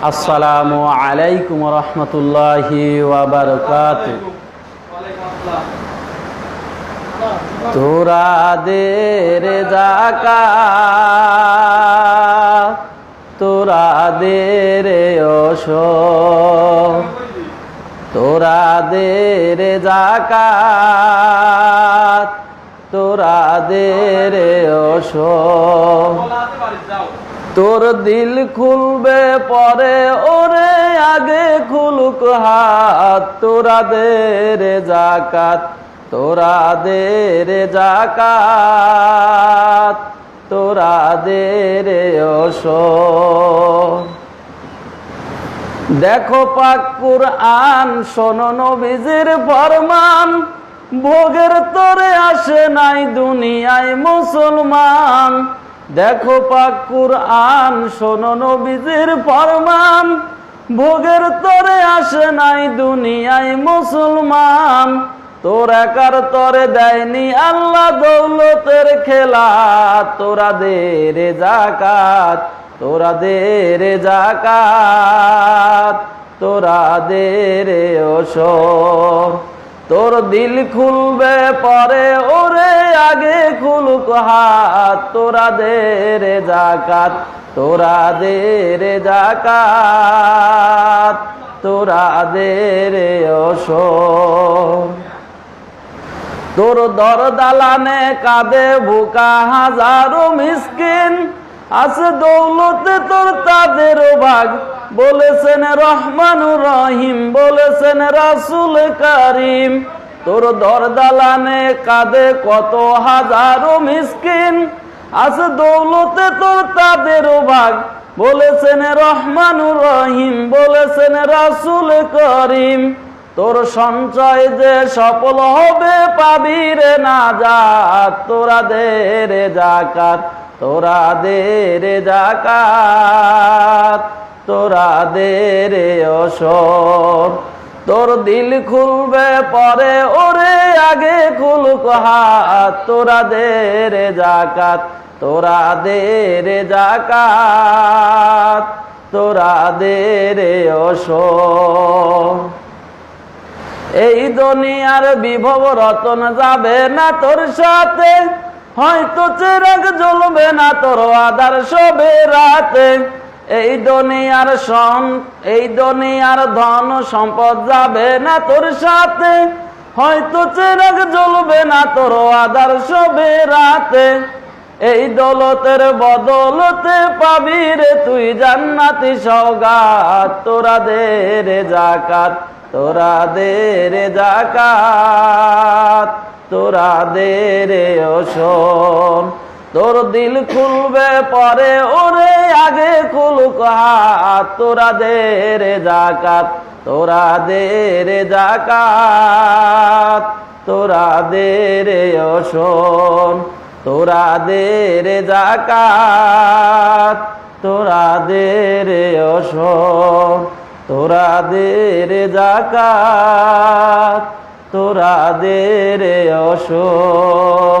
আসসালামু আলাইকুম রহমতুল্লাহি ওয়াবারকাত তোরা দের জাকা তোরা দের ওস তোরা দের জাকাত তোরা দের ওস তোর দিল খুলবে পরে ওরে আগে খুলুক হাত। তোরা দেরে জাকাত তোরা দে রে জাকাত তোরা দে রে ওস দেখো পাকুর আন শোনো নবীজির ফরমান। ভোগের তরে আসে নাই দুনিয়ায় মুসলমান। দেখো পাকুর আন শোনো নবীজির ফরমান। ভোগের তরে আসে নাই দুনিয়ায় মুসলমান। তোর একার তরে দেয়নি আল্লাহ দৌলতের খেলা তোরা দে রে জাকাত তোরা দে রে জাকাত তোরা দে রে ওসর তোর দিল খুলবে পরে ওরে আগে খুলুক হাত। তোরা দে রে জাকাত, তোরা দে রে জাকাত, তোরা দে রে ওসর তোর দর দালানে কাঁদে ভুকা হাজারো মিসকিন আছে দৌলতে তোর তাদের ভাগ বলেছেন রহমানুর রহিম, বলেছেন রাসুল কারিম। তোর দর দালানে কাঁদে কত হাজারো মিসকিন। আছে দৌলতে তোর তাদের ভাগ বলেছেন রহমানুর রহিম, বলেছেন রাসুল করিম। তোর সঞ্চয় যে সফল হবে পাবি রে না যাত তোরা দে রে জাকাত, তোরা দে রে জাকাত। তোরা দে রে অসর। তোর দিল খুলবে পরে, ওরে আগে খুলুক হাত। তোরা দে রে জাকাত তোরা দে রে জাকাত তোরা দে রে অসর। এই দুনিয়ার বিভব রতন যাবে না তোর সাথে, হয়তো চেরাগ জ্বলবে না তোর আদার সবে রাতে। এই দুনিয়ার সন, এই দুনিয়ার ধন সম্পদ যাবে না তোর সাথে। হয়তো চেরাগ জ্বলবে না তোর আদার সবে রাতে। এই দৌলতের বদলতে পাবি রে তুই জান্নাতি সৌগাত তোরা দে রে জাকাত তোরা দে রে জাকাত তোরা দে রে ওসন। তোর দিল খুলবে পরে ওরে আগে খুলুক হাত। তোরা দে রে জাকাত, তোরা দে রে জাকাত। তোরা দে রে ওসন তোরা দে রে জাকাত। তোরা দে রে ওসন তোরা দে রে জাকাত। তোরা দে রে অসর